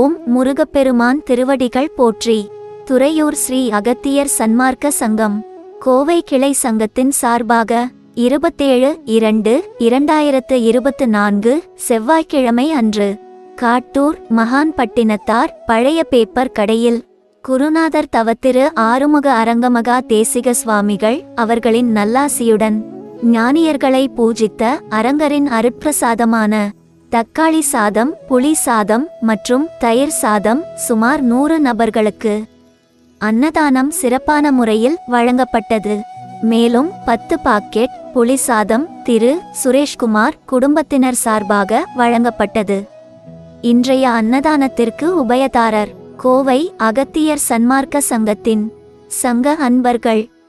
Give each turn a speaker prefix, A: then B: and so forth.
A: ஓம் முருகப்பெருமான் திருவடிகள் போற்றி. துறையூர் ஸ்ரீ அகத்தியர் சன்மார்க்க சங்கம். கோவை கிளை சங்கத்தின் சார்பாக இருபத்தேழு இரண்டு இரண்டாயிரத்து இருபத்து நான்கு செவ்வாய்க்கிழமை அன்று காட்டூர் மகான் பட்டினத்தார் பழைய பேப்பர் கடையில் குருநாதர் தவத்திரு ஆறுமுக அரங்கமகா தேசிக சுவாமிகள் அவர்களின் நல்லாசியுடன் ஞானியர்களை பூஜித்த அரங்கரின் அருட்பிரசாதமான தக்காளி சாதம் புளி சாதம் மற்றும் தயிர் சாதம் சுமார் நூறு நபர்களுக்கு அன்னதானம் சிறப்பான முறையில் வழங்கப்பட்டது. மேலும் பத்து பாக்கெட் புளி சாதம் திரு. சுரேஷ்குமார் குடும்பத்தினர் சார்பாக வழங்கப்பட்டது. இன்றைய அன்னதானத்திற்கு உபயதாரர் கோவை அகத்தியர் சன்மார்க்க சங்கத்தின் சங்க அன்பர்கள்